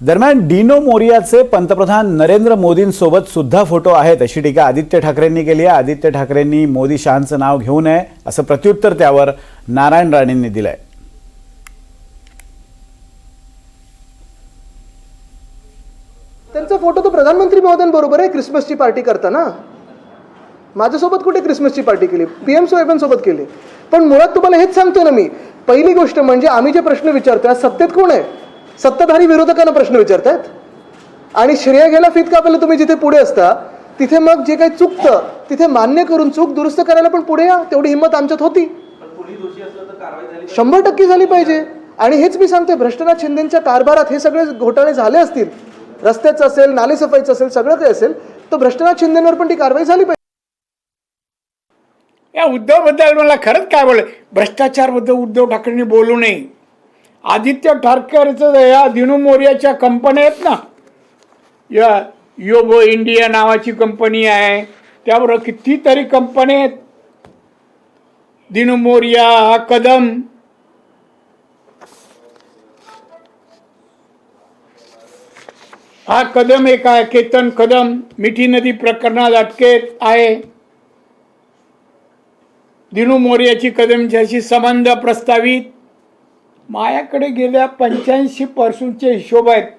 दरम्यान डिनो मोरियाचे पंतप्रधान नरेंद्र मोदींसोबत सुद्धा फोटो आहेत अशी टीका आदित्य ठाकरेंनी केली आहे. आदित्य ठाकरेंनी मोदी शहांचं नाव घेऊ नये असं प्रत्युत्तर त्यावर नारायण राणेंनी दिलंय. त्यांचा फोटो तो प्रधानमंत्री महोदयांबरोबर आहे क्रिसमसची पार्टी करताना. माझ्यासोबत कुठे क्रिसमसची पार्टी केली? पी एम सोबत केली. पण मुळात तुम्हाला हेच सांगतो ना मी पहिली गोष्ट म्हणजे आम्ही जे प्रश्न विचारतोय सत्तेत कोण आहे? सत्ताधारी विरोधकांना प्रश्न विचारतायत. आणि श्रेय घ्यायला फित कापायला तुम्ही जिथे पुढे असता तिथे मग जे काही चुकतं तिथे मान्य करून चूक दुरुस्त करायला पण पुढे या तेवढी हिंमत आमच्यात होती. शंभर टक्के झाली पाहिजे. आणि हेच मी सांगते भ्रष्टनाथ शिंदेच्या कारभारात हे सगळे घोटाळे झाले असतील रस्त्याचं असेल नालेसफाईचं असेल सगळं काही असेल तर भ्रष्टनाथ शिंदेवर पण ती कारवाई झाली पाहिजे. या उद्धवबद्दल मला खरंच काय बोल भ्रष्टाचारबद्दल उद्धव ठाकरेंनी बोलू नये. आदित्य ठाकरेचं या दिनू मोर्याच्या कंपन्या आहेत ना या योगो इंडिया नावाची कंपनी आहे त्याबरोबर कितीतरी कंपन्या आहेत. दिनू मोर्या हा कदम. हा कदम एक आहे केतन कदम. मिठी नदी प्रकरणात अटकेत आहे. दिनू मोर्याची कदमच्याशी संबंध प्रस्तावित. माझ्याकडे गेल्या पंच्याऐंशी पर्सूनचे हिशोब आहेत.